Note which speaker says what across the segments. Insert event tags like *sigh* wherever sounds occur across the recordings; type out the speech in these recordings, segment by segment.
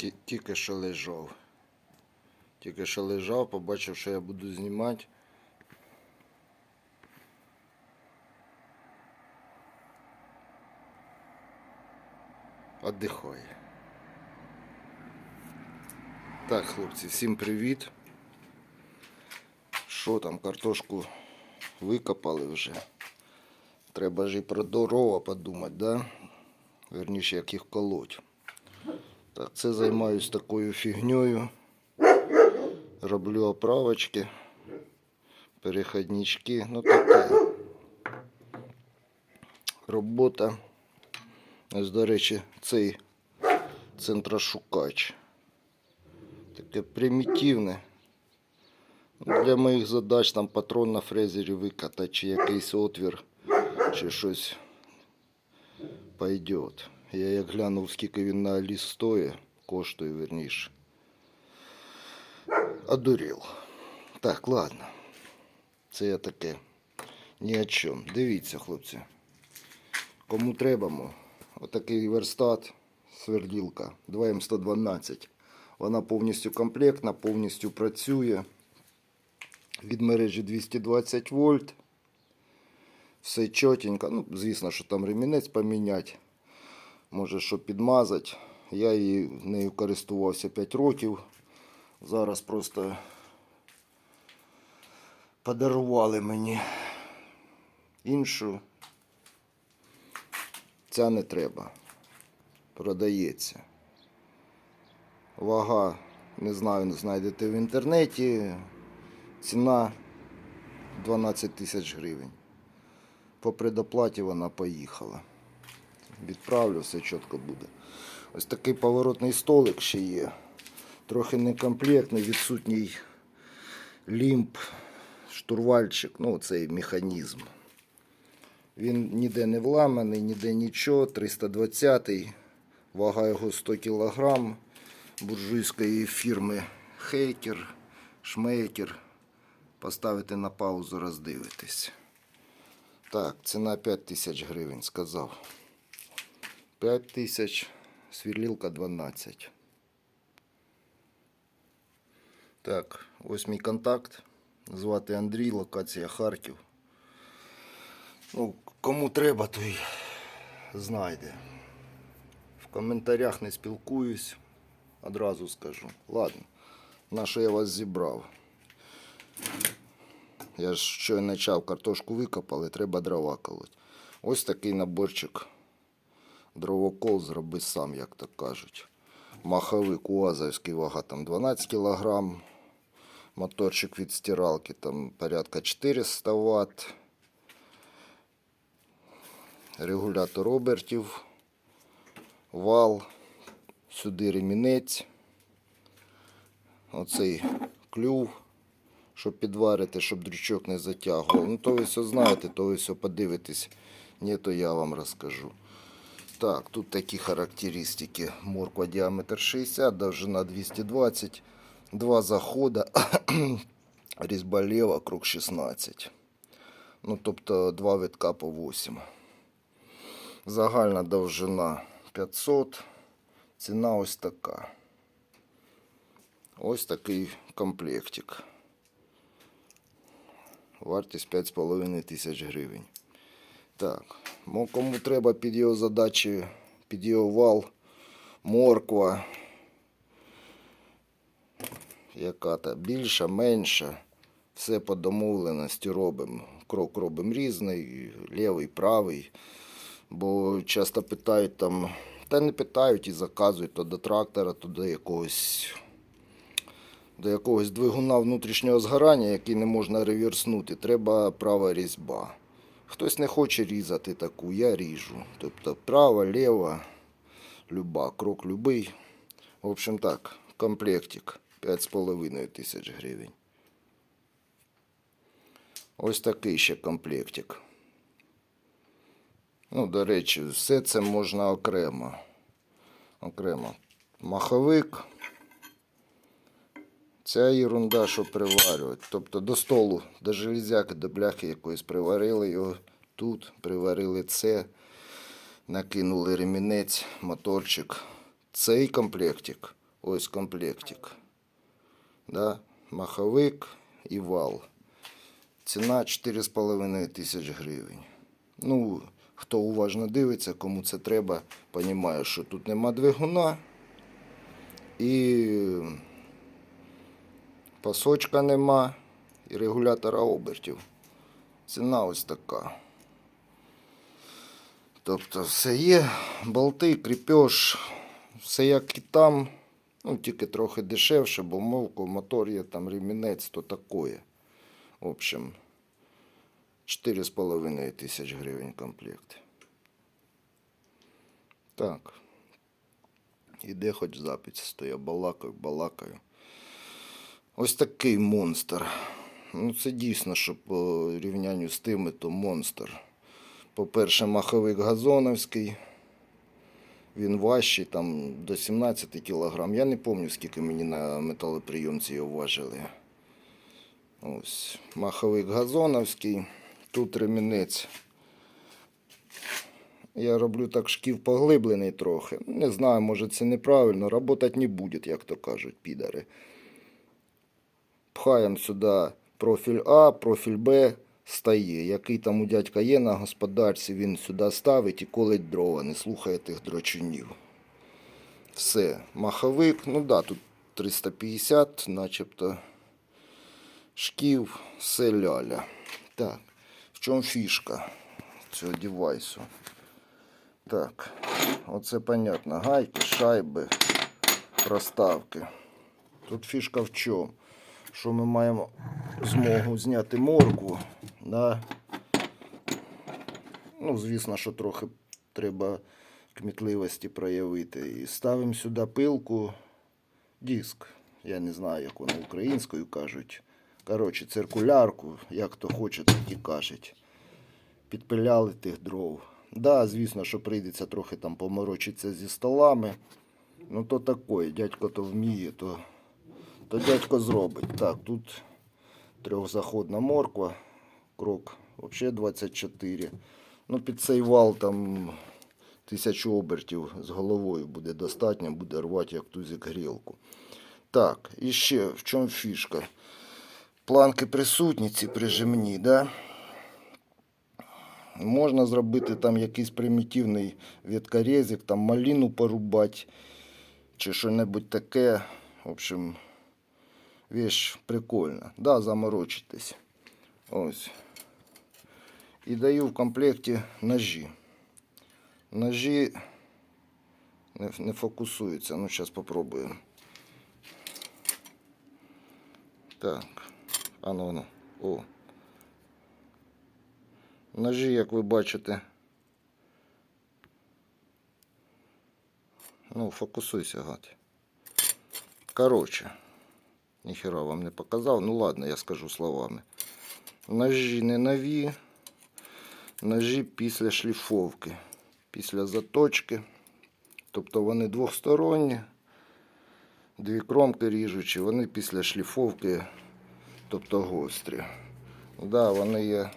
Speaker 1: Ті- Тільки що лежав. Тільки що лежав, побачив, що я буду знімати. Отдихає. Так, хлопці, всім привіт. Що там, картошку викопали вже? Треба ж і про дрова подумати, да? Верніше, як їх колоть. Так, це займаюсь такою фігньою. Роблю оправочки, переходнички. Ну таке. Робота. Ось, до речі, цей центрошукач. Таке примітивне. Для моїх задач там патрон на фрезері викатати, чи якийсь отвір, чи щось пойдет. Я як глянув, скільки він на Алі стоїть, коштує верніше. Одурів. Так, ладно. Це я таке. Ні о чому. Дивіться, хлопці. Кому треба. Отакий верстат, сверділка 2М112. Вона повністю комплектна, повністю працює. Від мережі 220 вольт. Все чотенько. Ну, звісно, що там ремінець поміняти. Може, що підмазати. Я її нею користувався 5 років. Зараз просто подарували мені іншу. Ця не треба. Продається. Вага, не знаю, не знайдете в інтернеті. Ціна 12 тисяч гривень. По предоплаті вона поїхала. Відправлю, все чітко буде. Ось такий поворотний столик ще є. Трохи некомплектний, відсутній лімб, штурвальчик, ну цей механізм. Він ніде не вламаний, ніде нічого. 320-й, вага його 100 кг буржуйської фірми Хейкер, Шмейкер. Поставити на паузу, роздивитись. Так, ціна 5 тисяч гривень, сказав. 5 тисяч, свірлілка 12. Так, ось мій контакт. Звати Андрій, локація Харків. Ну, кому треба, той знайде. В коментарях не спілкуюсь, одразу скажу. Ладно, на що я вас зібрав? Я ж щойно почав картошку викопали, треба дрова колоть. Ось такий наборчик дровокол зроби сам, як то кажуть. Маховик УАЗовський вага там 12 кг. Моторчик від стиралки там порядка 400 Вт. Регулятор обертів, вал, сюди ремінець. Оцей клюв, щоб підварити, щоб дрючок не затягував. Ну, то ви все знаєте, то ви все подивитесь. Ні, то я вам розкажу. Так, тут такі характеристики. Морква діаметр 60, довжина 220, два захода, *clears throat* різьба лева, круг 16. Ну, тобто два витка по 8. Загальна довжина 500. Ціна ось така. Ось такий комплектик. Вартість 5,5 тисяч гривень. Так, кому треба під його задачі, під його вал, морква. Яка та більша, менша. Все по домовленості робимо. Крок робимо різний, лівий, правий. Бо часто питають там, та не питають і заказують то до трактора, то до якогось до якогось двигуна внутрішнього згорання, який не можна реверснути, треба права різьба. Хтось не хоче різати таку, я ріжу. Тобто права, ліва, люба, крок любий. В общем так, комплектик 5,5 тисяч гривень. Ось такий ще комплектик. Ну, до речі, все це можна окремо. Окремо. Маховик. Ця ерунда, що приварюють. Тобто до столу, до железяки, до бляхи якоїсь приварили його тут, приварили це, накинули ремінець, моторчик. Цей комплектик Ось комплектик. Да? Маховик і вал. Ціна 4,5 тисяч гривень. Ну, хто уважно дивиться, кому це треба, розуміє, що тут нема двигуна і пасочка нема, і регулятора обертів. Ціна ось така. Тобто все є, болти, кріпеж, все як і там, ну тільки трохи дешевше, бо мовку, мотор є там ремінець, то такое. В общем, 4,5 тисяч гривень комплект. Так. Іде хоч запись, то я балакаю, балакаю. Ось такий монстр. Ну, це дійсно, що по рівнянню з тими, то монстр. По-перше, маховик газоновський. Він важчий там до 17 кг. Я не пам'ятаю, скільки мені на металоприйомці його важили. Ось. Маховик газоновський. Тут ремінець. Я роблю так шків поглиблений трохи. Не знаю, може це неправильно. Работать не буде, як то кажуть, підари. Пхаємо сюди профіль А, профіль Б стає. Який там у дядька є на господарці, він сюди ставить і колить дрова, не слухає тих дрочунів. Все, маховик, ну да, тут 350, начебто шків, все ляля. Так, в чому фішка цього девайсу? Так, оце понятно. Гайки, шайби, проставки. Тут фішка в чому? Що ми маємо змогу зняти моркву. Да? Ну, звісно, що трохи треба кмітливості проявити. І ставимо сюди пилку, диск. Я не знаю, як воно українською кажуть. Коротше, циркулярку, як то хоче, так і кажуть. Підпиляли тих дров. Да, звісно, що прийдеться трохи там поморочитися зі столами. Ну то такое, дядько то вміє, то, то дядько зробить. Так, тут трьохзаходна морква, крок взагалі 24. Ну, під цей вал там тисячу обертів з головою буде достатньо, буде рвати як тузик грілку. Так, і ще в чому фішка? Планки присутні, ці прижимні, да? Можна зробити там якийсь примітивний веткорезик, там маліну порубати чи що-небудь таке. В общем, вещь прикольна. Да, заморочитись. Ось. І даю в комплекті ножі. Ножі не, не фокусуються. Ну, зараз попробуємо. Так. А ну, ну. О. Ножі, як ви бачите. Ну, фокусуйся, гад. Короче, ніхера вам не показав. Ну ладно, я скажу словами. Ножі не нові. Ножі після шліфовки, після заточки. Тобто вони двохсторонні, дві кромки ріжучі, вони після шліфовки, тобто гострі. Да, вони є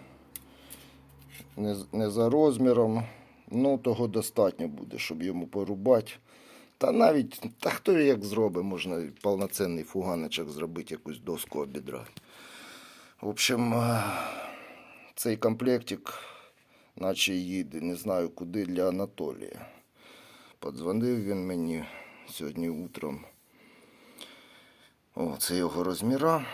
Speaker 1: не за розміром, ну того достатньо буде, щоб йому порубати. Та навіть, та хто як зробить, можна повноцінний фуганичок зробити, якусь доску обідрати. В общем, е, цей комплектик, наче їде, не знаю куди для Анатолія. Подзвонив він мені сьогодні утром. О, це його розміра.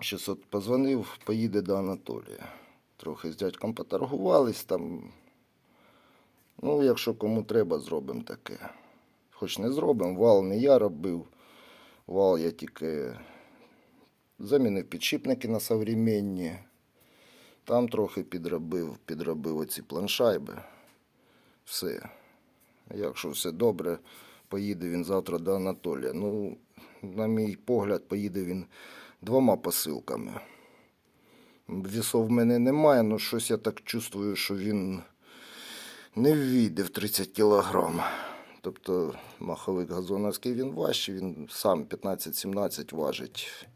Speaker 1: Щас от позвонив, поїде до Анатолія. Трохи з дядьком поторгувались там. Ну, якщо кому треба, зробимо таке. Хоч не зробимо, вал не я робив. Вал я тільки замінив підшипники на современні. Там трохи підробив, підробив оці планшайби. Все. Якщо все добре, поїде він завтра до Анатолія. Ну, на мій погляд, поїде він двома посилками. Вісов в мене немає, але щось я так чувствую, що він не ввійде в 30 кілограм. Тобто маховик газоновський він важчий, він сам 15-17 важить.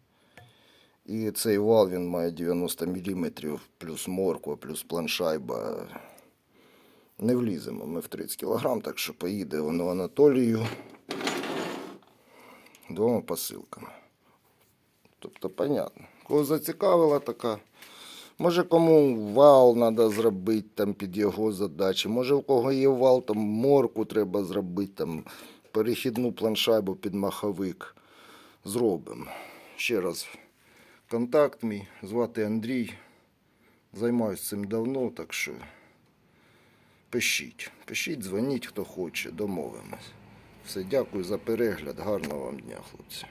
Speaker 1: І цей вал він має 90 мм, плюс морква, плюс планшайба. Не вліземо ми в 30 кг, так що поїде воно Анатолію. двома посилками. Тобто, понятно. Кого зацікавила така. Може, кому вал треба зробити там під його задачі. Може, у кого є вал, там морку треба зробити, там перехідну планшайбу під маховик. Зробимо. Ще раз, контакт мій, звати Андрій. Займаюся цим давно, так що пишіть. Пишіть, дзвоніть, хто хоче, домовимось. Все, дякую за перегляд. Гарного вам дня, хлопці.